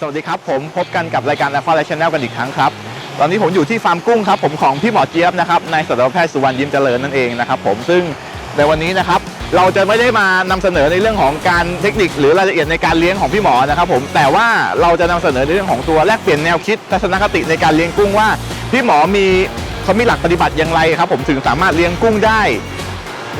สวัสดีครับ ผมพบกันกับรายการ Alpha Life Channel กันอีกครั้งครับ ตอนนี้ผมอยู่ที่ฟาร์มกุ้งครับผมของพี่หมอเจี๊ยบนะครับนายสัตวแพทย์สุวรรณยิ้มเจริญนั่นเองนะครับผมซึ่งในวันนี้นะครับเราจะไม่ได้มานำเสนอในเรื่องของการเทคนิคหรือรายละเอียดในการเลี้ยงของพี่หมอนะครับผมแต่ว่าเราจะนำเสนอในเรื่องของตัวแลกเปลี่ยนแนวคิดทัศนคติในการเลี้ยงกุ้งว่า พี่หมอมีเขามีหลักปฏิบัติอย่างไรครับผมถึงสามารถเลี้ยงกุ้งได้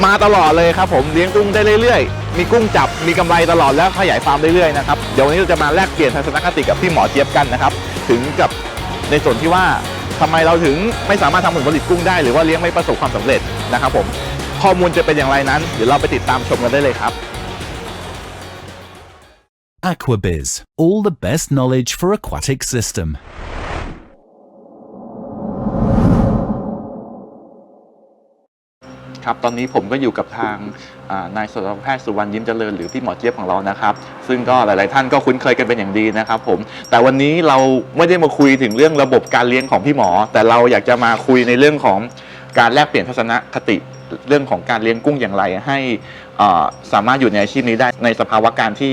มาตลอดเลยครับผมเลี้ยงกุ้งได้เรื่อยๆ มีกุ้งจับมีกำไรตลอดแล้วขยายฟาร์มเรื่อยๆนะครับเดี๋ยววันนี้เราจะมาแลกเปลี่ยนทัศนคติกับพี่หมอเจี๊ยบกันนะครับถึงกับในส่วนที่ว่าทำไมเราถึงไม่สามารถทำผลผลิตกุ้งได้หรือว่าเลี้ยงไม่ประสบความสำเร็จนะครับผมข้อมูลจะเป็นอย่างไรนั้น เดี๋ยวเราไปติดตามชมกันได้เลยครับ Aquabiz, all the best knowledge for aquatic system. ครับตอนนี้ผมก็อยู่กับทางนายสัตวแพทย์สุวรรณยิ้มเจริญหรือพี่หมอเจี๊ยบของเรานะครับ ซึ่งก็หลาย ๆ ท่านก็คุ้นเคยกันเป็นอย่างดีนะครับผมแต่วันนี้เราไม่ได้มาคุยถึงเรื่องระบบการเลี้ยงของพี่หมอ แต่เราอยากจะมาคุยในเรื่องของการแลกเปลี่ยนทัศนคติเรื่องของการเลี้ยงกุ้งอย่างไรให้ สามารถอยู่ในอาชีพนี้ได้ในสภาวะการที่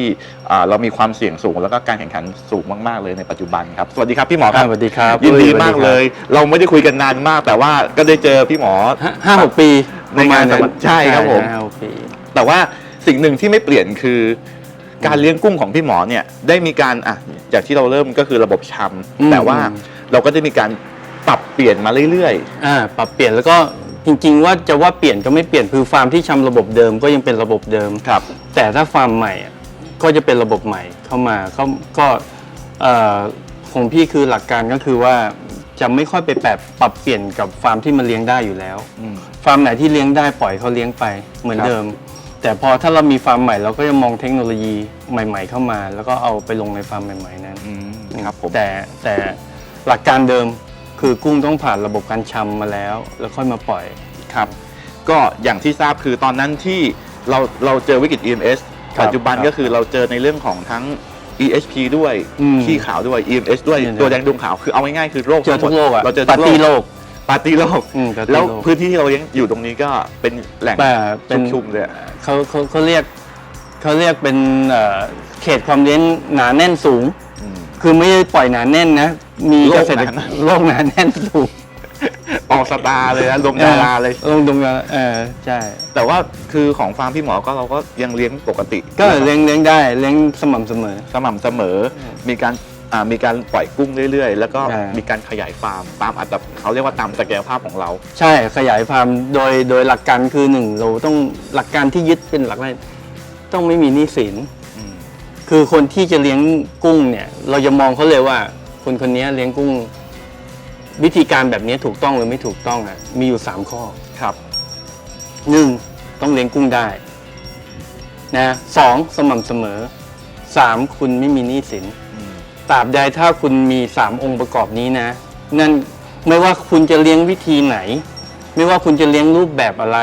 อ่าเรามีความเสี่ยงสูง แล้วก็การแข่งขันสูงมาก ๆ เลยในปัจจุบันครับ สวัสดีครับพี่หมอครับสวัสดีครับยินดีสวัสมากครับเลย เราไม่ได้คุยกันนานมาก แต่ว่าก็ได้เจอพี่หมอห้าห้าหกปีในงานประมณใช่ครับผมห้าหกปีแต่ว่าสิ่งหนึ่งที่ไม่เปลี่ยนคือการเลี้ยงกุ้งของพี่หมอเนี่ยได้มีการอะจากที่เราเริ่มก็คือระบบชอืมำแต่ว่าเราก็ได้มีการปรับเปลี่ยนมาเรื่อยอ่าปรับเปลี่ยนแล้วก็ จริง ๆ ว่าจะว่าเปลี่ยนก็ไม่เปลี่ยนคือฟาร์มที่ชำระบบเดิมก็ยังเป็นระบบเดิมๆครับ แต่ถ้าฟาร์มใหม่อะก็จะเป็นระบบใหม่เข้ามาเขาก็เอ่อของพี่คือหลักการก็คือว่าจะไม่ค่อยไปแปรับปรับเปลี่ยนกับฟาร์มที่มันเลี้ยงได้อยู่แล้ว อืม ฟาร์มไหนที่เลี้ยงได้ปล่อยเขาเลี้ยงไปเหมือนครับ เดิม แต่พอถ้าเรามีฟาร์มใหม่เราก็จะมองเทคโนโลยีใหม่ ๆ เข้ามา แล้วก็เอาไปลงในฟาร์มใหม่ ๆ นั้น อืมครับผม แต่แต่หลักการเดิม คือกุ้งต้องผ่านระบบการชำมาแล้ว แล้วค่อยมาปล่อย ครับ ก็อย่างที่ทราบคือตอนนั้นที่เราเราเจอวิกฤต EMS ครับปัจจุบันครับก็คือเราเจอในเรื่องของทั้ง EHP ด้วยอืมขี้ขาวด้วย EMS ด้วยเนี่ยนะตัวแดงดวงขาวคือเอาง่ายๆคือโรคเจอทุกโลกอะเราเจอปาทุร์กตี้โลโลกกปาร์ตี้โลกอืมปาร์ตี้แล้วโลกพื้นที่ที่เราเลี้ยงอยู่ตรงนี้ก็เป็นแหล่งแต่เป็น ชุมๆเลยอะ เขาเขาเขาเรียกเขาเรียกเป็นเอ่อเขตความเลี้ยงหนาแน่นสูงอืม คือไม่ได้ปล่อยหนาแน่นนะ มีโลเกกษตรหนาแน่นโลกหนาแน่นสูงออกสตาร์เลยนะลงดาราเลย ลงตรงนั้นเออใช่ แต่ว่าคือของฟาร์มพี่หมอก็เราก็ยังเลี้ยงปกติก็เลี้ยงเลี้ยงได้เลี้ยงสม่ำเสมอ สม่ำเสมอ มีการอ่ามีการปล่อยกุ้งเรื่อยๆ แล้วก็ใช่ มีการขยายฟาร์มตามอัตราเขาเรียกว่าตามศักยภาพของเรา ใช่ขยายฟาร์มโดยโดยหลักการคือหนึ่งเราต้องหลักการที่ยึดเป็นหลักแรกต้องไม่มีหนี้สินอืม คือคนที่จะเลี้ยงกุ้งเนี่ย เราจะมองเขาเลยว่า คนคนนี้เลี้ยงกุ้ง วิธีการแบบนี้ถูกต้องหรือไม่ถูกต้องอะมีอยู่สามข้อครับหนึ่งต้องเลี้ยงกุ้งได้นะสองสม่ำเสมอสามคุณไม่มีหนี้สินอืมตราบใดถ้าคุณมีสามองค์ประกอบนี้นะ นั่นไม่ว่าคุณจะเลี้ยงวิธีไหน ไม่ว่าคุณจะเลี้ยงรูปแบบอะไร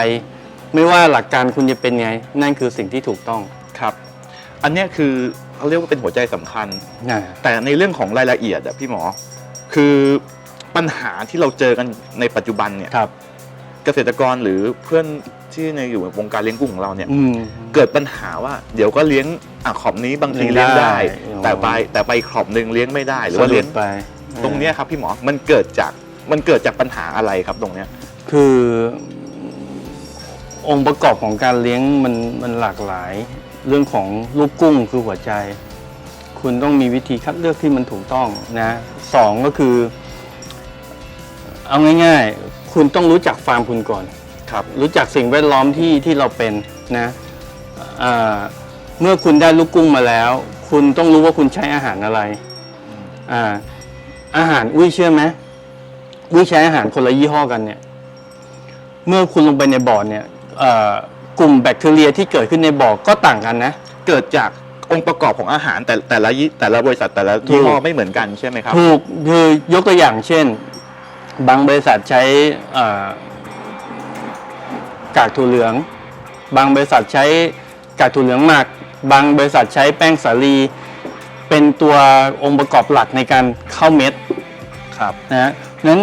ไม่ว่าหลักการคุณจะเป็นไง นั่นคือสิ่งที่ถูกต้องครับ อันเนี้ยคือเขาเรียกว่าเป็นหัวใจสำคัญนะแต่ในเรื่องของรายละเอียดอะพี่หมอ คือปัญหาที่เราเจอกันในปัจจุบันเนี่ยครับ เกษตรกรหรือเพื่อนที่ในอยู่ในวงการเลี้ยงกุ้งของเราเนี่ย อืม เกิดปัญหาว่าเดี๋ยวก็เลี้ยงอะขอบนี้บางทีเลี้เลี้ยยงงได้ ได้แต่ไปแต่ไปขอบหนึ่งเลี้ยงไม่ได้ หรือว่าเลี้ยงสรุปไปตรงเนี้ยครับพี่หมอมันเกิดจากมันเกิดจากปัญหาอะไรครับตรงเนี้ย คือ องค์ประกอบของการเลี้ยงมันมันหลากหลาย เรื่องของลูกกุ้งคือหัวใจ คุณต้องมีวิธีคัดเลือกที่มันถูกต้องนะสองก็คือ เอาง่ายๆ คุณต้องรู้จักฟาร์มคุณก่อน ครับ รู้จักสิ่งแวดล้อมที่ที่เราเป็นนะอ่าเมื่อคุณได้ลูกกุ้งมาแล้ว คุณต้องรู้ว่าคุณใช้อาหารอะไรอ่าอาหารอุ้ยเชื่อไหมอุ้ยใช้อาหารคนละยี่ห้อกันเนี่ย เมื่อคุณลงไปในบ่อเนี่ยเอ่อ กลุ่มแบคทีเรียที่เกิดขึ้นในบ่อก็ต่างกันนะ เกิดจากองค์ประกอบของอาหารแต่แต่ละยี่แต่ละบริษัทแต่ละถูกยี่ห้อไม่เหมือนกันใช่ไหมครับ ถูกคือยกตัวอย่างเช่น บางบริษัทใช้เอ่อกากถั่วเหลือง บางบริษัทใช้กากถั่วเหลืองหมัก บางบริษัทใช้แป้งสาลี เป็นตัวองค์ประกอบหลักในการเข้าเม็ดครับนะฮะนั้น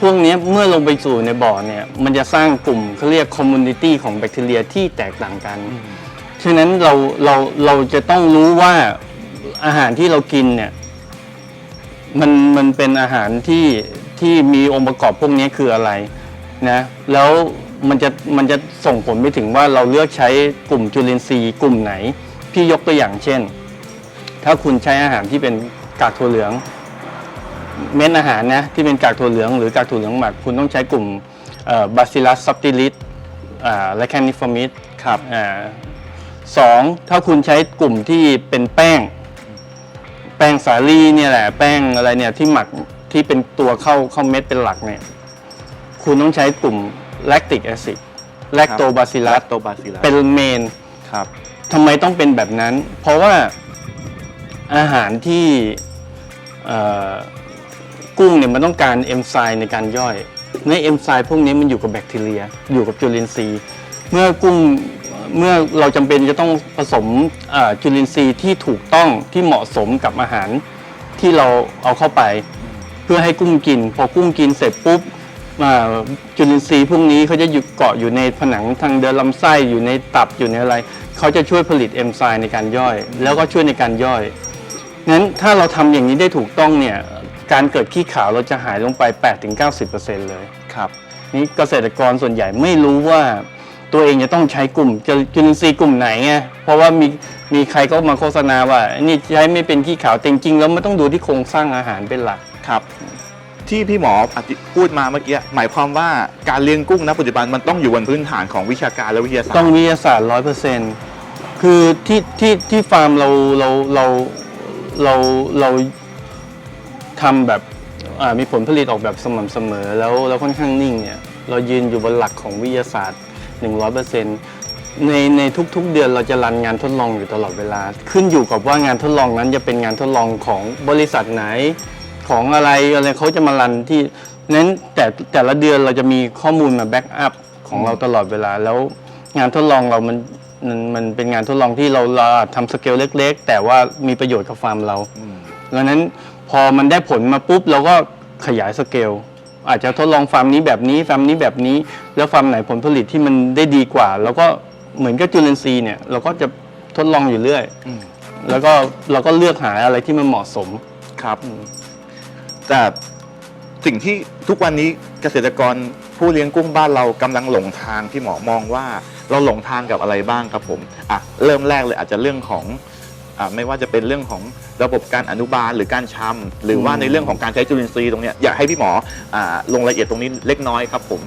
พวกเนี้ยเมื่อลงไปสู่ในบ่อเนี่ยมันจะสร้างกลุ่มเขาเรียกคอมมูนิตี้ของแบคทีเรียที่แตกต่างกัน ฉะนั้นเราเราเราจะต้องรู้ว่าอาหารที่เรากินเนี่ยมันมันเป็นอาหารที่ที่มีองค์ประกอบพวกนี้คืออะไรนะแล้วมันจะมันจะส่งผลไปถึงว่าเราเลือกใช้กลุ่มจุลินทรีย์กลุ่มไหน พี่ยกตัวอย่างเช่น ถ้าคุณใช้อาหารที่เป็นกากถั่วเหลือง เม็ดอาหารนะที่เป็นกากถั่วเหลืองหรือกากถั่วเหลืองหมัก คุณต้องใช้กลุ่มบาซิลัสซับติลิสและแคนิฟอร์มิสครับอ่าสองถ้าคุณใช้กลุ่มที่เป็นแป้ง แป้งสาลีเนี่ยแหละแป้งอะไรเนี่ยที่หมักที่เป็นตัวเข้าเข้าเม็ดเป็นหลักเนี่ยคุณต้องใช้กลุ่มแลคติกแอซิดแลคโตบาซิลัสโตบาซิลัสเป็นเมนครับทำไมต้องเป็นแบบนั้น เพราะว่าอาหารที่เอ่อ กุ้งเนี่ยมันต้องการเอนไซม์ในการย่อย ในเอนไซม์พวกนี้มันอยู่กับแบคทีเรีย อยู่กับจุลินทรีย์ เมื่อกุ้งเมื่อเราจำเป็นจะต้องผสมจุลินทรีย์ที่ถูกต้องที่เหมาะสมกับอาหารที่เราเอาเข้าไป เพื่อให้กุ้งกิน พอกุ้งกินเสร็จปุ๊บจุลินทรีย์พวกนี้เขาจะอยู่เกาะอยู่ในผนังทางเดินลำไส้อยู่ในตับอยู่ในอะไรเขาจะช่วยผลิตเอนไซม์ในการย่อย แล้วก็ช่วยในการย่อยนั้นถ้าเราทำอย่างนี้ได้ถูกต้องเนี่ย การเกิดขี้ขาวเราจะหายลงไป 8-90%เลย ครับนี่เกษตรกรส่วนใหญ่ไม่รู้ว่าตัวเองจะต้องใช้กลุ่มจุจุลินทรีย์กลุ่มไหนไงเพราะว่ามีมีใครก็มาโฆษณาว่านี่ใช้ไม่เป็นขี้ขาวแต่จริงๆแล้วไม่ต้องดูที่โครงสร้างอาหารเป็นหลักครับ ที่พี่หมออธิพูดมาเมื่อกี้หมายความว่าการเลี้ยงกุ้งณปัจจุบันมันต้องอยู่บนพื้นฐานของวิชาการและวิทยาศาสตต้องร์วิทยาศาสตร์ร้อยเปอร์เซ็นต์คือที่ที่ที่ฟาร์มเราเราเราเราเรา ทำแบบอ่ามีผลผลิตออกแบบสม่ำเสมอแล้วแล้วค่อนข้างนิ่งเนี่ยเรายืนอยู่บนหลักของวิทยาศาสตร์ 100%ในในทุกๆเดือนเราจะรันงานทดลองอยู่ตลอดเวลา ขึ้นอยู่กับว่างานทดลองนั้นจะเป็นงานทดลองของบริษัทไหนของอะไรอะไรเขาจะมารันที่นั้นแต่แต่ละเดือนเราจะมีข้อมูลมาแบ็กอัพของเราตลอดเวลาแล้วงานทดลองเรามันมันมันเป็นงานทดลองที่เราเราทำสเกลเล็ก ๆ แต่ว่ามีประโยชน์กับฟาร์มเราอืมดังนั้น พอมันได้ผลมาปุ๊บเราก็ขยายสเกลอาจจะทดลองฟาร์มนี้แบบนี้ฟาร์มนี้แบบนี้ แล้วฟาร์มไหนผลผลิตที่มันได้ดีกว่า แล้วก็เหมือนกับจุลินทรีย์เนี่ยเราก็จะทดลองอยู่เรื่อยอืม แล้วก็เราก็เลือกหาอะไรที่มันเหมาะสม ครับ แต่สิ่งที่ทุกวันนี้เกษตรกรผู้เลี้ยงกุ้งบ้านเรากำลังหลงทางที่หมอมองว่า เราหลงทางกับอะไรบ้างครับผมอะเริ่มแรกเลยอาจจะเรื่องของอะ ไม่ว่าจะเป็นเรื่องของระบบการอนุบาลหรือการชำหรือว่าอืมในเรื่องของการใช้จุลินทรีย์ตรงเนี้ยอยากให้พี่หมออ่าลงรายละเอียดตรงนี้เล็กน้อยครับผม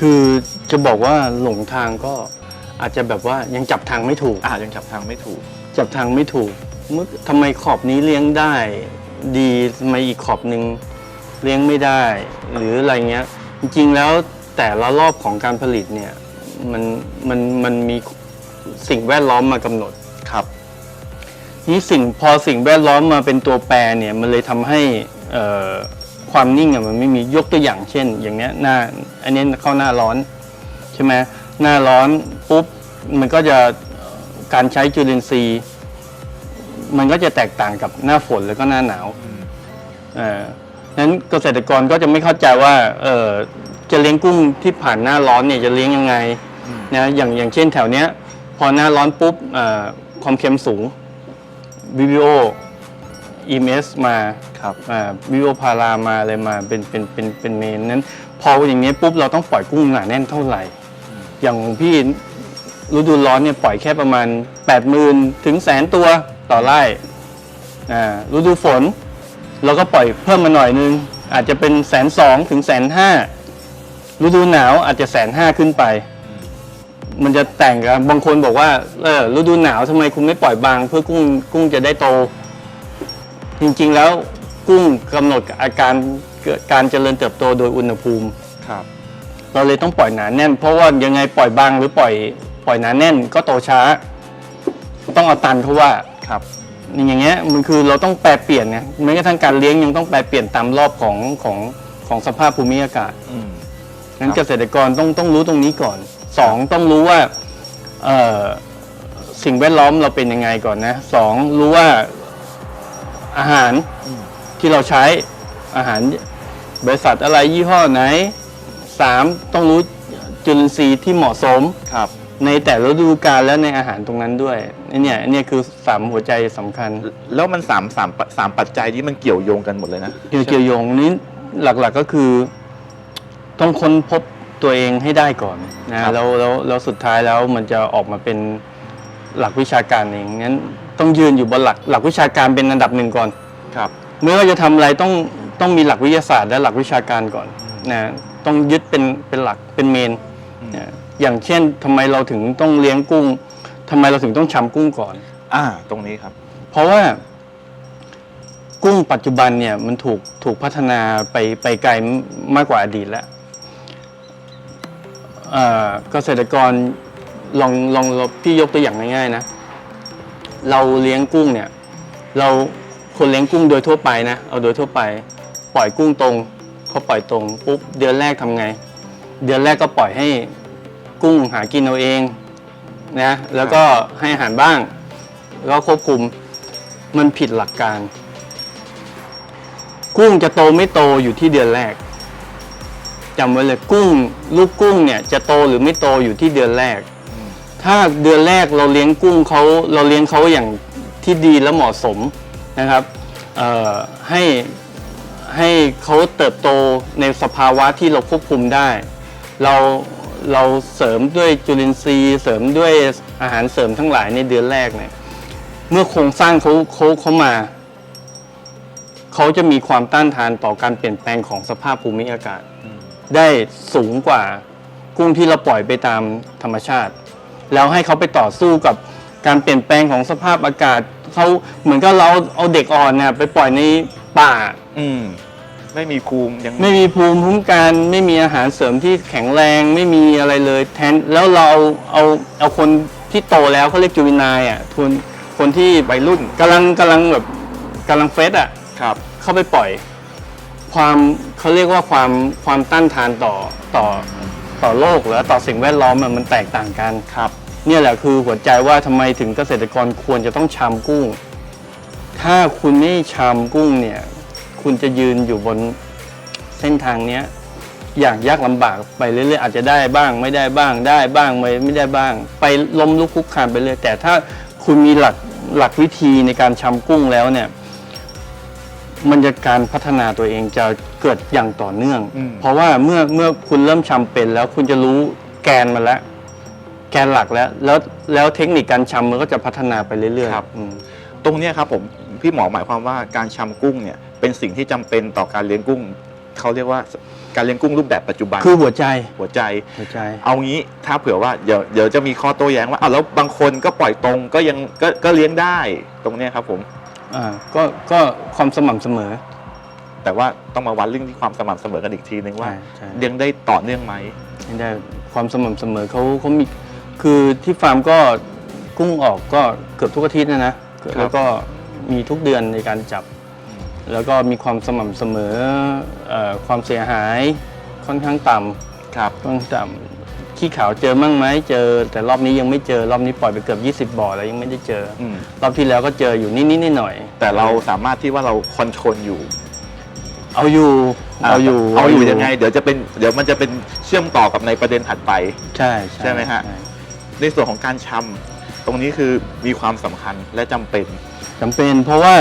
คือจะบอกว่าหลงทางก็อาจจะแบบว่ายังจับทางไม่ถูกอ่ายังจับทางไม่ถูก จับทางไม่ถูกเมื่อทำไมขอบนี้เลี้ยงได้ ดีทำไมอีกขอบหนึ่งเลี้ยงไม่ได้ หรืออะไรเงี้ย จริงๆแล้วแต่ละรอบของการผลิตเนี่ยมันมันมันมีสิ่งแวดล้อมมากำหนดครับ นี่สิ่งพอสิ่งแวดล้อมมาเป็นตัวแปรเนี่ยมันเลยทำให้เอ่อความนิ่งอะมันไม่มียกตัวอย่างเช่น อย่างเนี้ยหน้าอันนี้เข้าหน้าร้อนใช่ไหมหน้าร้อนปุ๊บมันก็จะเอ่อการใช้จุลินทรีย์ มันก็จะแตกต่างกับหน้าฝนแล้วก็หน้าหนาวอืมเออนั้นเกษตรกรก็จะไม่เข้าใจว่าเออจะเลี้ยงกุ้งที่ผ่านหน้าร้อนเนี่ยจะเลี้ยงยังไงอืมนะอย่างอย่างเช่นแถวเนี้ย พอหน้าร้อนปุ๊บเอ่อความเค็มสูง VVO EMS มาครับอ่า VVO พารามาอะไรมาเป็นเป็นเป็นเป็นเมนนั้น พออย่างนี้ยปุ๊บเราต้องปล่อยกุ้งหนาแน่นเท่าไหร่ อย่างของพี่ฤดูร้อนเนี่ยปล่อยแค่ประมาณ 8 0,000ถึงแสนตัวต่อไร่อ่าฤดูฝน เราก็ปล่อยเพิ่มมาหน่อยนึง อาจจะเป็นแสนสองถึงแสนห้าฤดูหนาวอาจจะแสนห้าขึ้นไป มันจะแต่งกับบางคนบอกว่าเออฤดูหนาวทำไมคุณไม่ปล่อยบาง เพื่อกุ้งกุ้งจะได้โต จริงๆแล้วกุ้งกำหนดอาการเกิดการเจริญเติบโตโดยอุณหภูมิครับ เราเลยต้องปล่อยหนาแน่น เพราะว่ายังไงปล่อยบางหรือปล่อยปล่อยหนาแน่น ก็โตช้า ต้องเอาตันเพราะว่าครับอย่างเงี้ยมันคือเราต้องแปลเปลี่ยนไงแม้กระทั่งการเลี้ยงยังต้องแปลเปลี่ยนตามรอบของของของสภาพภูมิอากาศอืมงั้นครับเกษตรกรต้องต้องรู้ตรงนี้ก่อน สองต้องรู้ว่าเอ่อสิ่งแวดล้อมเราเป็นยังไงก่อนนะสองรู้ว่าอาหารที่เราใช้อาหารบริษัทอะไรยี่ห้อไหนสามต้องรู้จุลินทรีย์ที่เหมาะสมครับในแต่ละฤดูกาลและในอาหารตรงนั้นด้วยเนี่ยเนี่ยคือสามหัวใจสำคัญ แล้วมันสามสามสามปัจจัยที่มันเกี่ยวโยงกันหมดเลยนะเกี่ยวเกี่ยวโยงนี้หลักๆก็คือ ต้องค้นพบ ตัวเองให้ได้ก่อนนะแล้วแล้วแล้วสุดท้ายแล้วมันจะออกมาเป็นหลักวิชาการเองงั้นต้องยืนอยู่บนหลักหลักวิชาการเป็นอันดับหนึ่งก่อนครับ เมื่อเราจะทำอะไรต้องต้องมีหลักวิทยาศาสตร์และหลักวิชาการก่อนนะต้องยึดเป็นเป็นหลักเป็นเมนนะอย่างเช่นทำไมเราถึงต้องเลี้ยงกุ้งทำไมเราถึงต้องชำกุ้งก่อน อ่าตรงนี้ครับ เพราะว่ากุ้งปัจจุบันเนี่ยมันถูกถูกพัฒนาไปไปไกลมากกว่าอดีตแล้ว เกษตรกรลองลองพี่ยกตัวอย่างง่ายๆนะ เราเลี้ยงกุ้งเนี่ย เราคนเลี้ยงกุ้งโดยทั่วไปนะเอาโดยทั่วไป ปล่อยกุ้งตรงเขาปล่อยตรงปุ๊บเดือนแรกทำไง เดือนแรกก็ปล่อยให้กุ้งหากินเอาเองนะแล้วก็ให้อาหารบ้างแล้วก็ควบคุมมันผิดหลักการ กุ้งจะโตไม่โตอยู่ที่เดือนแรก จำไว้เลยกุ้ง ลูกกุ้งเนี่ยจะโตหรือไม่โตอยู่ที่เดือนแรก ถ้าเดือนแรกเราเลี้ยงกุ้งเขาเราเลี้ยงเขาอย่างที่ดีและเหมาะสมนะครับเอ่อให้ให้เขาเติบโตในสภาวะที่เราควบคุมได้ เราเราเสริมด้วยจุลินทรีย์ เสริมด้วยอาหารเสริมทั้งหลายในเดือนแรกเนี่ยเมื่อโครงสร้างเขาเขาเขามาเขาจะมีความต้านทานต่อการเปลี่ยนแปลงของสภาพภูมิอากาศ ได้สูงกว่ากุ้งที่เราปล่อยไปตามธรรมชาติ แล้วให้เขาไปต่อสู้กับการเปลี่ยนแปลงของสภาพอากาศเขาเหมือนกับเราเอาเด็กอ่อนเนี่ยไปปล่อยในป่า อืม ไม่มีภูมิยังไม่มีภูมิคุ้มกันไม่มีอาหารเสริมที่แข็งแรงไม่มีอะไรเลยแทนแล้วเราเอาเอาเอาคนที่โตแล้วเขาเรียกจูวินายอะทุนคนที่วัยรุ่นกำลังกำลังแบบกำลังเฟสอะครับ เข้าไปปล่อย ความเขาเรียกว่าความความต้านทานต่อต่อต่อโลกหรือต่อสิ่งแวดล้อมอะมันแตกต่างกันครับ เนี่ยแหละคือหัวใจว่าทำไมถึงเกษตรกรควรจะต้องชำกุ้ง ถ้าคุณไม่ชำกุ้งเนี่ย คุณจะยืนอยู่บนเส้นทางเนี้ย อย่างยากลำบากไปเรื่อยๆอาจจะได้บ้างไม่ได้บ้างได้บ้างไม่ไม่ได้บ้าง ไปล้มลุกคลุกคลานไปเรื่อยแต่ถ้าคุณมีหลักหลักวิธีในการชำกุ้งแล้วเนี่ย มันจะการพัฒนาตัวเองจะเกิดอย่างต่อเนื่อง อืม เพราะว่าเมื่อเมื่อคุณเริ่มชำเป็นแล้วคุณจะรู้แกนมาแล้ว แกนหลักแล้ว แล้วแล้วเทคนิคการชำมันก็จะพัฒนาไปเรื่อยๆครับ อืม ตรงเนี้ยครับผมพี่หมอหมายความว่าการชำกุ้งเนี่ยเป็นสิ่งที่จำเป็นต่อการเลี้ยงกุ้งเขาเรียกว่าการเลี้ยงกุ้งรูปแบบปัจจุบันคือหัวใจหัวใจ หัวใจ เอางี้ถ้าเผื่อว่าเดี๋ยวเดี๋ยวจะมีข้อโต้แย้งว่าอ้าวแล้วบางคนก็ปล่อยตรงก็ยังก็ก็เลี้ยงได้ตรงเนี้ยครับผม อ่าก็ก็ความสม่ำเสมอ แต่ว่าต้องมาวัดเรื่องที่ความสม่ำเสมอกันอีกทีนึงว่าใช่ใช่ เลี้ยงได้ต่อเนื่องไหม ไม่ได้ความสม่ำเสมอเขาเขามีคือที่ฟาร์มก็กุ้งออกก็เกือบทุกอาทิตย์นะนะแล้วก็มีทุกเดือนในการจับแล้วก็มีความสม่ำเสมอเอ่อความเสียหายค่อนข้างต่ำครับค่อนข้างต่ำ ขี้ขาวเจอมั่งไหมเจอ แต่รอบนี้ยังไม่เจอรอบนี้ปล่อยไปเกือบ 20 บ่อแล้วยังไม่ได้เจออม รอบที่แล้วก็เจออยู่นิดๆหน่อยๆแต่เราสามารถที่ว่าเราคอนโทรลอยู่เอาอยู่เอาอยู่เอาอยู่ยังไง เดี๋ยวจะเป็นเดี๋ยวมันจะเป็นเชื่อมต่อกับในประเด็นถัดไป ใช่ใช่ไหมฮะในส่วนของการชำตรงนี้คือมีความสำคัญและจำเป็น จำเป็นเพราะว่า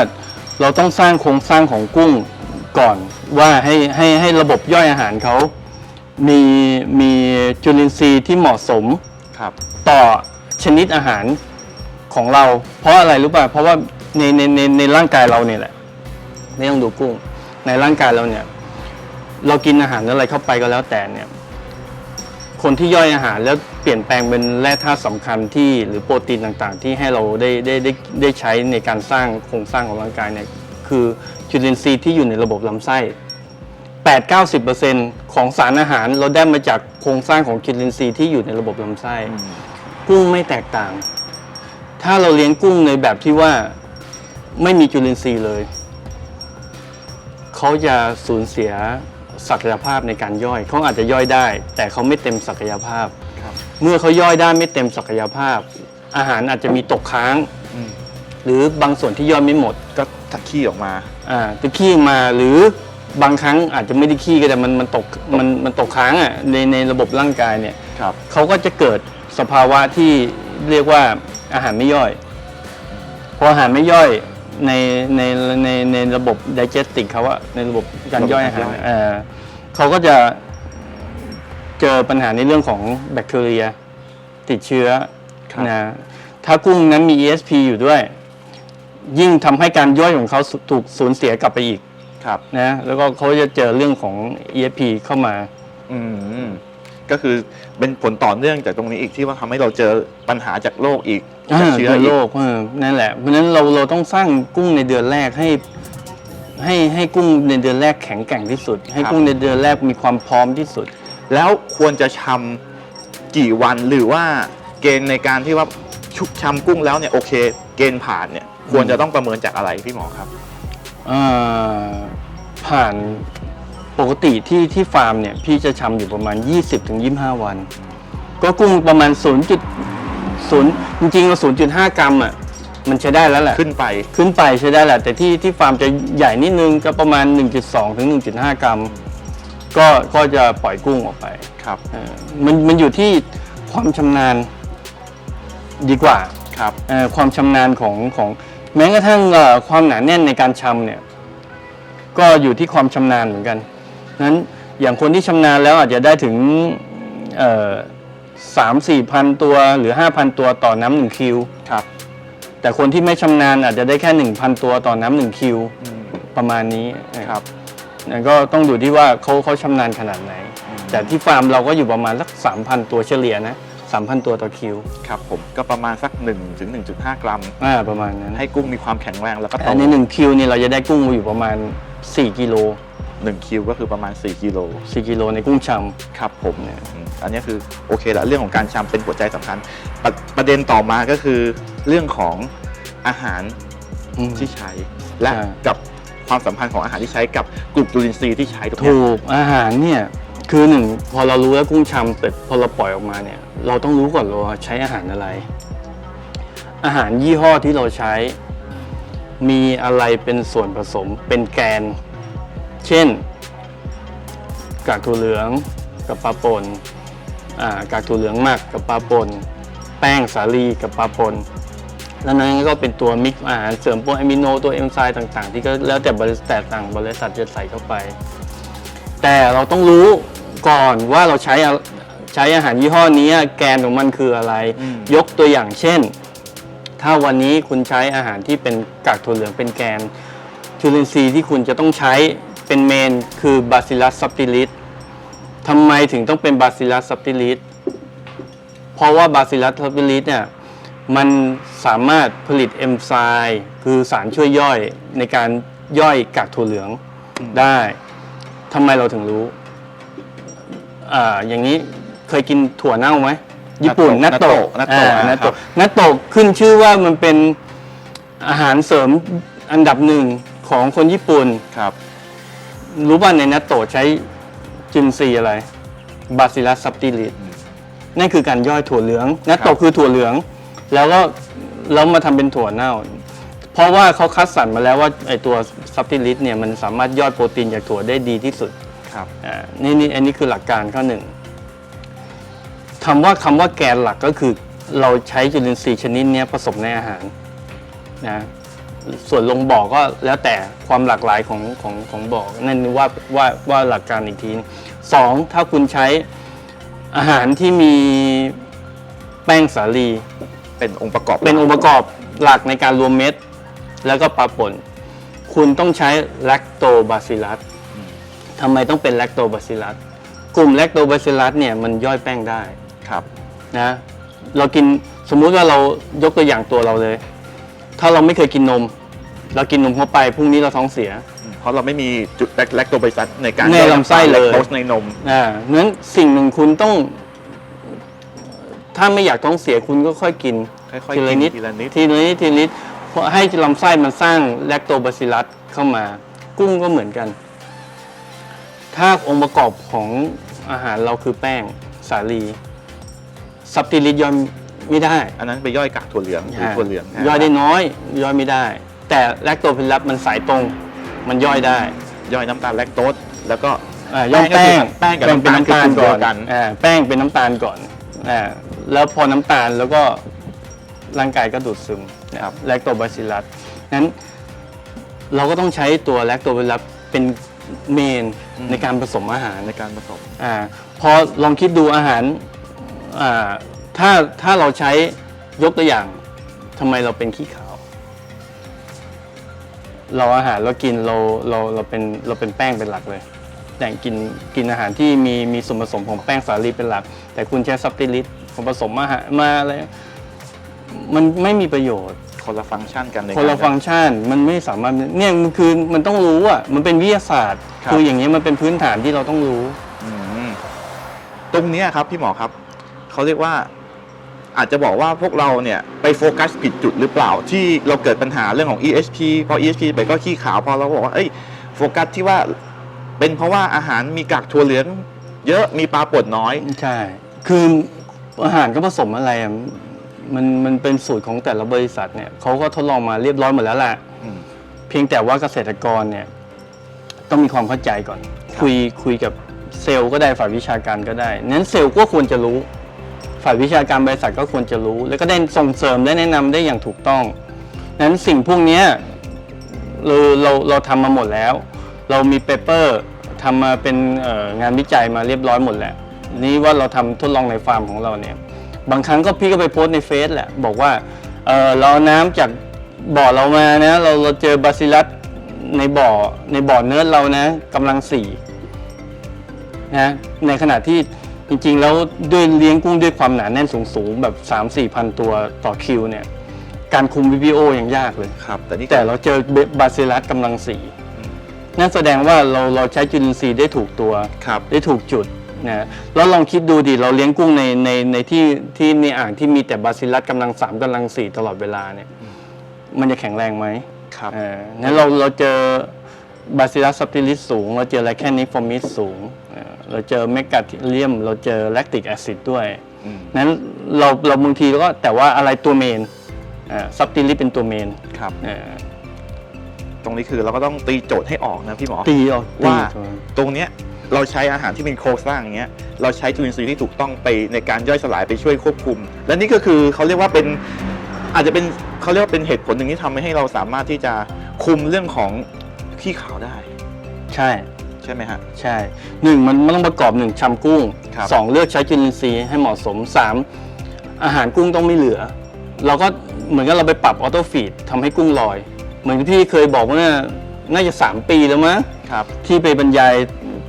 เราต้องสร้างโครงสร้างของกุ้งก่อนว่าให้ให้ให้ระบบย่อยอาหารเขา มีมีจุลินทรีย์ที่เหมาะสมครับ ต่อชนิดอาหารของเรา เพราะอะไรรู้ป่ะเพราะว่าในในในในร่างกายเราเนี่ยแหละ ไม่ต้องดูกุ้ง ในร่างกายเราเนี่ย เรากินอาหารอะไรเข้าไปก็แล้วแต่เนี่ย คนที่ย่อยอาหารแล้วเปลี่ยนแปลงเป็นแร่ธาตุสำคัญที่หรือโปรตีนต่างๆ ที่ให้เราได้ได้ได้ได้ใช้ในการสร้างโครงสร้างของร่างกายเนี่ยคือจุลินทรีย์ที่อยู่ในระบบลำไส้8-90% ของสารอาหารเราได้มาจากโครงสร้างของจุลินทรีย์ที่อยู่ในระบบลำไส้ กุ้งไม่แตกต่าง ถ้าเราเลี้ยงกุ้งในแบบที่ว่าไม่มีจุลินทรีย์เลย เขาจะสูญเสียศักยภาพในการย่อยเขาอาจจะย่อยได้ แต่เขาไม่เต็มศักยภาพครับเมื่อเขาย่อยได้ไม่เต็มศักยภาพ อาหารอาจจะมีตกค้างอืมหรือบางส่วนที่ย่อยไม่หมดก็ถักขี้ออกมาอ่าตะขี้มาหรือ บางครั้งอาจจะไม่ได้ขี้ก็ได้มันมันตกมันมันตกค้างอะในในระบบร่างกายเนี่ยครับ เขาก็จะเกิดสภาวะที่เรียกว่าอาหารไม่ย่อย พออาหารไม่ย่อยในในในในระบบ digestive เขาอะในระบบการย่อยอาหารระบบการย่อยเอ่อเขาก็จะเจอปัญหาในเรื่องของแบคทีเรีย ติดเชื้อนะถ้ากุ้งนั้นมี ESP อยู่ด้วย ยิ่งทำให้การย่อยของเขาถูกสูญเสียกลับไปอีก ครับนะแล้วก็เขาจะเจอเรื่องของ ESP เข้ามา อืมก็คือเป็นผลต่อเนื่องจากตรงนี้อีกที่ว่าทำให้เราเจอปัญหาจากโรคอีกจากเชื้อเชื้ออีโรกคเออนั่นแหละ เพราะฉะนั้นเราเราต้องสร้างกุ้งในเดือนแรกให้ ให้ให้กุ้งในเดือนแรกแข็งแกร่งที่สุด ให้กุ้งในเดือนแรกมีความพร้อมที่สุด แล้วควรจะชำกี่วันหรือว่าเกณฑ์ในการที่ว่าชุบชำกุ้งแล้วเนี่ยโอเค เกณฑ์ผ่านเนี่ยควรจะต้องประเมินจากอะไรพี่หมอครับเอ่อ ผ่านปกติที่ที่ฟาร์มเนี่ยพี่จะชำอยู่ประมาณ 20-25 วัน ก็กุ้งประมาณ 0.0 จริงๆเรา0.5 กรัมอะมันใช้ได้แล้วแหละ ขึ้นไปขึ้นไปใช้ได้แหละ แต่ที่ที่ฟาร์มจะใหญ่นิดนึงก็ประมาณ 1.2 ถึง 1.5 กรัม ก็ก็จะปล่อยกุ้งออกไปครับเอ่อมันมันอยู่ที่ความชำนาญดีกว่าครับเอ่อความชำนาญของของ แม้กระทั่งเอ่อความหนาแน่นในการชำเนี่ย ก็อยู่ที่ความชำนาญเหมือนกันนั้นอย่างคนที่ชำนาญแล้วอาจจะได้ถึงสามสี่พันตัวหรือห้าพันตัวต่อน้ำหนึ่งคิว ครับ แต่คนที่ไม่ชำนาญอาจจะได้แค่หนึ่งพันตัวต่อน้ำหนึ่งคิวอืมประมาณนี้ครับนั่นก็ต้องดูที่ว่าเขาเขาชำนาญขนาดไหน แต่ที่ฟาร์มเราก็อยู่ประมาณสักสามพันตัวเฉลี่ยนะ สามพันตัวต่อคิวครับผมก็ประมาณสัก1ถึง1.5 กรัม อ่าประมาณนั้นให้กุ้งมีความแข็งแรงแล้วก็โตอันนี้หนึ่งคิวเนี่ยเราจะได้กุ้งอยู่ประมาณ 4 กิโล หนึ่งคิวก็คือประมาณ 4กิโล4กิโลในกุ้งชครับผมเนี่ย อืมอันนี้คือโอเคละเรื่องของการชำเป็นหัวใจสำคัญประประเด็นต่อมาก็คือเรื่องของอาหารำอืมที่ใช้ และใช่ กับความสัมพันธ์ของอาหารที่ใช้กับกลุ่มจุลินทรีย์ที่ใช้ตรงเนี้ยถูกอาหารเนี่ย คือหนึ่งพอเรารู้แล้วกุ้งชำเสร็จพอเราปล่อยออกมาเนี่ย เราต้องรู้ก่อนเลยว่าใช้อาหารอะไร อาหารยี่ห้อที่เราใช้ มีอะไรเป็นส่วนผสมเป็นแกน เช่น กากถั่วเหลืองกับปลาป่นกากถั่วเหลืองหมักกับปลาป่นแป้งสาลีกับปลาป่นแล้วนั้นก็เป็นตัวมิกซ์อาหารเสริมพวกอะมิโนตัวเอนไซม์ต่าง ๆ ที่ก็แล้วแต่บริษัทแต่ต่างบริษัทจะใส่เข้าไป แต่เราต้องรู้ ก่อนว่าเราใช้อะใช้อาหารยี่ห้อนี้แกนของมันคืออะไร อืม ยกตัวอย่างเช่น ถ้าวันนี้คุณใช้อาหารที่เป็นกากถั่วเหลืองเป็นแกนจุลินทรีย์ที่คุณจะต้องใช้เป็นเมนคือบาซิลัสซับติลิสทำไมถึงต้องเป็นบาซิลัสซับติลิสเพราะว่าบาซิลัสซับติลิสเนี่ยมันสามารถผลิตเอนไซม์คือสารช่วยย่อยในการย่อยกากถั่วเหลืองได้ทำไมเราถึงรู้ อ่าอย่างนี้เคยกินถั่วเน่าไหมญี่ปุ่นนัตโตะนัตโตะอ่านันัตตโตะโตะนัตโตะขึ้นชื่อว่ามันเป็นอาหารเสริมอันดับหนึ่งของคนญี่ปุ่นครับ รู้ป่ะในนัตโตะใช้จุลินทรีย์อะไรบาซิลัสซับติลิสนั่นคือการย่อยถั่วเหลืองนัตครัโตะบคือถั่วเหลือง แล้วก็แล้วมาทำเป็นถั่วเน่า เพราะว่าเขาคัดสรรมาแล้วว่าไอตัวซับติลิสเนี่ยมันสามารถย่อยโปรตีนจากถั่วได้ดีที่สุด ครับอ่านี่นี่อันนี้คือหลักการข้อหนึ่งคำว่าคำว่าแกนหลักก็คือ เราใช้จุลินทรีย์ชนิดนี้ผสมในอาหารนะส่วนลงบ่อก็แล้วแต่ความหลากหลายของของของบ่อนั่นว่าว่าว่าหลักการอีกทีสองถ้าคุณใช้อาหารที่มีแป้งสาลีเป็นองค์ประกอบ เป็นองค์ประกอบหลักในการรวมเม็ด แล้วก็ปลาป่น คุณต้องใช้แลคโตบาซิลัส ทำไมต้องเป็นแลคโตบาซิลัสกลุ่มแลคโตบาซิลัสเนี่ยมันย่อยแป้งได้ครับ นะเรากินสมมุติว่าเรายกตัวอย่างตัวเราเลย ถ้าเราไม่เคยกินนม เรากินนมเข้าไปพรุ่งนี้เราท้องเสีย เพราะเราไม่มีจุดแลคโตไบซัสในการในลำไส้เลย โพสในนมอ่านั้นสิ่งหนึ่งคุณต้อง ถ้าไม่อยากท้องเสียคุณก็ค่อยกินค่อยๆทีละกินนิดทีละนิดทีละนิดทีละนิดเพราะให้ลำไส้มันสร้างแลคโตบาซิลลัสเข้ามา กุ้งก็เหมือนกัน ถ้าองค์ประกอบของอาหารเราคือแป้งสาลีซับติลิสย่อยไม่ได้ อันนั้นไปย่อยกากถั่วเหลืองหรือถั่วเหลืองย่อยได้น้อย ย่อยไม่ได้ แต่แลคโตบาซิลลัสมันสายตรง มันย่อยได้ ย่อยน้ำตาลแลคโตสแล้วก็อ่าย่อยแป้แป้งงแป้งกับเป็นน้ำตาลน้ำตาลคือก่อนเดียวกันอ่าแป้งเป็นน้ำตาลก่อนอ่าแล้วพอน้ำตาลแล้วก็ร่างกายก็ดูดซึมนะครับแลคโตบาซิลัสนั้นเราก็ต้องใช้ตัวแลคโตบาซิลัสเป็น เมนในการผสมอาหารในการผสม อ่าพอลองคิดดูอาหารอ่าถ้าถ้าเราใช้ยกตัวอย่างทำไมเราเป็นขี้ขาว เราอาหารเรากินเราเราเราเป็นเราเป็นแป้งเป็นหลักเลย แต่กินกินอาหารที่มีมีส่วนผสมของแป้งสาลีเป็นหลัก แต่คุณใช้ซับติลิสของผสมอาหารมาอะไรมันไม่มีประโยชน์ คนละฟังก์ชันกันในคนละการฟังก์ชันมันไม่สามารถเนี่ยมันคือมันต้องรู้อะมันเป็นวิทยาศาสตร์ ครับ คืออย่างนี้ยมันเป็นพื้นฐานที่เราต้องรู้ อืมตรงเนี้ยครับพี่หมอครับเขาเรียกว่า อาจจะบอกว่าพวกเราเนี่ยไปโฟกัสผิดจุดหรือเปล่า ที่เราเกิดปัญหาเรื่องของ EHP พอ EHP ไปก็ขี้ขาวพอเราก็บอกว่าเอ้ยโฟกัสที่ว่าเป็นเพราะว่าอาหารมีกากถั่วเหลืองเยอะมีปลาป่นน้อย ใช่ คืออาหารก็ผสมอะไรอะ มันมันเป็นสูตรของแต่ละบริษัทเนี่ยเขาก็ทดลองมาเรียบร้อยหมดแล้วแหละอืม เพียงแต่ว่าเกษตรกรเนี่ยต้องมีความเข้าใจก่อน ครับ คุยคุยกับเซลล์ก็ได้ฝ่ายวิชาการก็ได้นั้นเซลล์ก็ควรจะรู้ ฝ่ายวิชาการบริษัทก็ควรจะรู้ แล้วก็ได้ส่งเสริมได้แนะนำได้อย่างถูกต้องนั้นสิ่งพวกเนี้ยเราเราเราทำมาหมดแล้ว เรามีเปเปอร์ทำมาเป็นเอ่องานวิจัยมาเรียบร้อยหมดแล้ว นี่ว่าเราทำทดลองในฟาร์มของเราเนี่ย บางครั้งก็พี่ก็ไปโพสต์ในเฟซแหละ บอกว่าเออเราเอาน้ำจากบ่อเรามานะ เราเราเจอบาซิลัสในบ่อในบ่อเนื้อเรานะกำลังสี่นะในขณะที่จริงๆ แล้วด้วยเลี้ยงกุ้งด้วยความหนาแน่นสูงๆ แบบ 3 4 พันตัวต่อคิวเนี่ย การคุม VPO ยังยากเลยครับแต่นี่แต่เราเจอบาซิลัสกำลังสี่นั่นแสดงว่าเราเราใช้จุลินทรีย์ได้ถูกตัวครับได้ถูกจุด นะแล้วลองคิดดูดิเราเลี้ยงกุ้งในในในที่ที่ในอ่างที่มีแต่บาซิลัสกำลังสามกำลังสี่ตลอดเวลาเนี่ย มันจะแข็งแรงไหมครับเออนั้นเราเราเจอบาซิลัสซับติลิสสูง เราเจอไลแคนนิฟอร์มิสสูงเออเราเจอเมกาทิเลียม เราเจอแลคติกแอซิดด้วยอืมนั้นเราเราบางทีเราก็แต่ว่าอะไรตัวเมนซับติลิสเป็นตัวเมนครับเออตรงนี้คือเราก็ต้องตีโจทย์ให้ออกนะพี่หมอตีออกตีว่าตัวตรงเนี้ย เราใช้อาหารที่เป็นโครงสร้างอย่างเงี้ยเราใช้จุลินทรีย์ที่ถูกต้องไปในการย่อยสลายไปช่วยควบคุม และนี่ก็คือเขาเรียกว่าเป็นอาจจะเป็นเขาเรียกว่าเป็นเหตุผลหนึ่งที่ทำให้เราสามารถที่จะคุมเรื่องของขี้ขาวได้ ใช่ใช่ไหมฮะใช่หนึ่งมันมันต้องประกอบหนึ่งชำกุ้งครับสองเลือกใช้จุลินทรีย์ให้เหมาะสมสามอาหารกุ้งต้องไม่เหลือ เราก็เหมือนกับเราไปปรับออโต้ฟีดทำให้กุ้งลอย เหมือนที่เคยบอกว่าน่าจะ 3 ปีแล้วมั้งครับที่ไปบรรยาย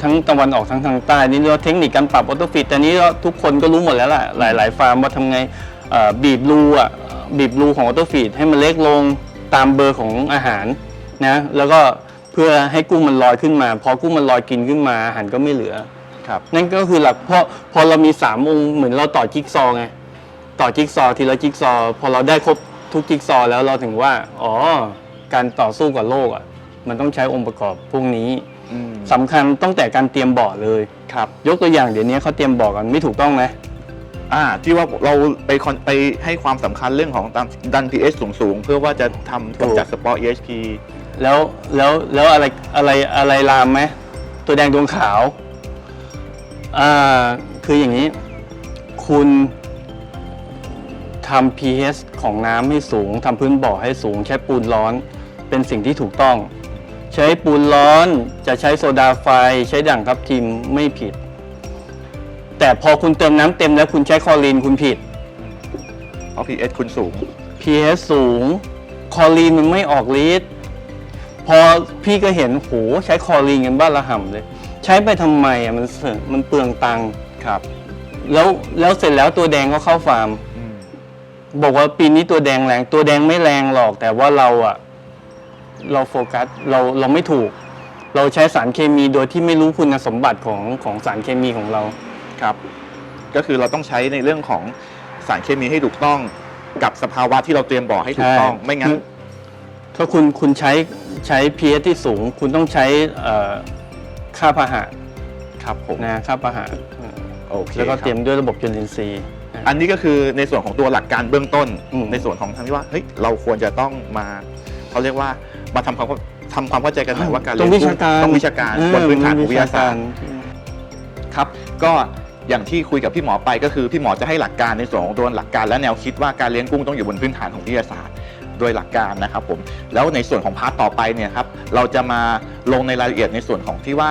ทั้งตะวันออกทั้งทางใต้นี่เรียกว่าเทคนิคการปรับออโต้ฟีดแต่นี้ก็ทุกคนก็รู้หมดแล้วล่ะหลาย ๆ ฟาร์มว่าทำไงเอ่อบีบรูอะบีบรูของออโต้ฟีดให้มันเล็กลงตามเบอร์ของอาหารนะแล้วก็เพื่อให้กุ้งมันลอยขึ้นมา พอกุ้งมันลอยกินขึ้นมาอาหารก็ไม่เหลือครับนั่นก็คือหลักเพราะพอเรามีสามองค์เหมือนเราต่อจิ๊กซอว์ไงต่อจิ๊กซอว์ทีละจิ๊กซอว์พอเราได้ครบทุกจิ๊กซอว์แล้วเราถึงว่าอ๋อการต่อสู้กับโลกอะมันต้องใช้องค์ประกอบพวกนี้ อืมสำคัญตั้งแต่การเตรียมบ่อเลย ครับ ยกตัวอย่างเดี๋ยวนี้เขาเตรียมบ่อกันไม่ถูกต้องไหมอ่าที่ว่าเราไปคอนไปให้ความสำคัญเรื่องของตามดัน pH สูงๆเพื่อว่าจะทำกำจัดสปอร์ EHP แล้วแล้วแล้วอะไรอะไรอะไรลามไหมตัวแดงดวงขาวอ่าคืออย่างนี้ คุณทำ pH ของน้ำให้สูงทำพื้นบ่อให้สูง ใช้ปูนร้อน เป็นสิ่งที่ถูกต้องใช้ปูนร้อนจะใช้โซดาไฟใช้ด่างทับทิมไม่ผิด แต่พอคุณเติมน้ำเต็มแล้วคุณใช้คลอรีนคุณผิด เพราะ pH คุณสูง pH สูง คลอรีนมันไม่ออกฤทธิ์พอพี่ก็เห็นโหใช้คลอรีนกันบ้านละห่ำเลย ใช้ไปทำไมอะมันเสื่อมันเปลืองตังค์ครับแล้วแล้วเสร็จแล้วตัวแดงก็เข้าฟาร์มอืมบอกว่าปีนี้ตัวแดงแรง ตัวแดงไม่แรงหรอกแต่ว่าเราอะ เราโฟกัสเราเราไม่ถูก เราใช้สารเคมีโดยที่ไม่รู้คุณสมบัติของของสารเคมีของเรา ครับ ก็คือเราต้องใช้ในเรื่องของสารเคมีให้ถูกต้องกับสภาวะที่เราเตรียมบ่อให้ถูกต้องใช่ไม่งั้น ถ้าคุณคุณใช้ใช้ pH ที่สูง คุณต้องใช้เอ่อค่าพาหะครับผมนะค่าพาหะโอเคแล้วก็ครับเตรียมด้วยระบบจุลินทรีย์ อันนี้ก็คือในส่วนของตัวหลักการเบื้องต้นอืมในส่วนของทางที่ว่าเฮ้ยเราควรจะต้องมาเขาเรียกว่า มาทำความทำความเข้าใจกันหน่อยว่าการต้องเลี้ยงวิกุ้ชางการต้องวิชาการเออบนพื้นฐานของวิทยาศาสตร์วิชกครับ ก็อย่างที่คุยกับพี่หมอไปก็คือพี่หมอจะให้หลักการในส่วนของตัวหลักการและแนวคิดว่าการเลี้ยงกุ้งต้องอยู่บนพื้นฐานของวิทยาศาสตร์โดยหลักการนะครับผมแล้วในส่วนของพาร์ทต่อไปเนี่ยครับเราจะมาลงในรายละเอียดในส่วนของที่ว่า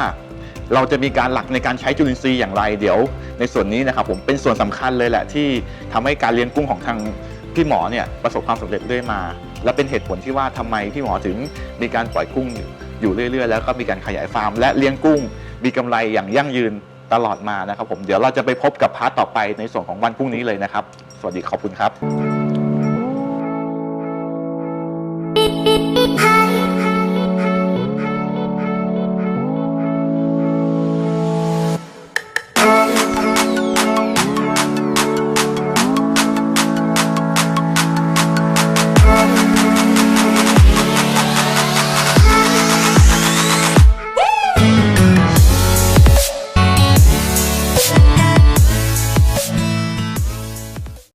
เราจะมีการหลักในการใช้จุลินทรีย์อย่างไร เดี๋ยว ในส่วนนี้นะครับผมเป็นส่วนสำคัญเลยแหละที่ทำให้การเลี้ยงกุ้งของทางพี่หมอเนี่ยประสบความสำเร็จเรื่อยมา และเป็นเหตุผลที่ว่าทำไมพี่หมอถึงมีการปล่อยกุ้งอยู่เรื่อย ๆ แล้วก็มีการขยายฟาร์ม และเลี้ยงกุ้ง มีกำไรอย่างยั่งยืนตลอดมานะครับผมเดี๋ยวเราจะไปพบกับพาร์ทต่อไปในส่วนของวันพรุ่งนี้เลยนะครับ สวัสดีขอบคุณครับ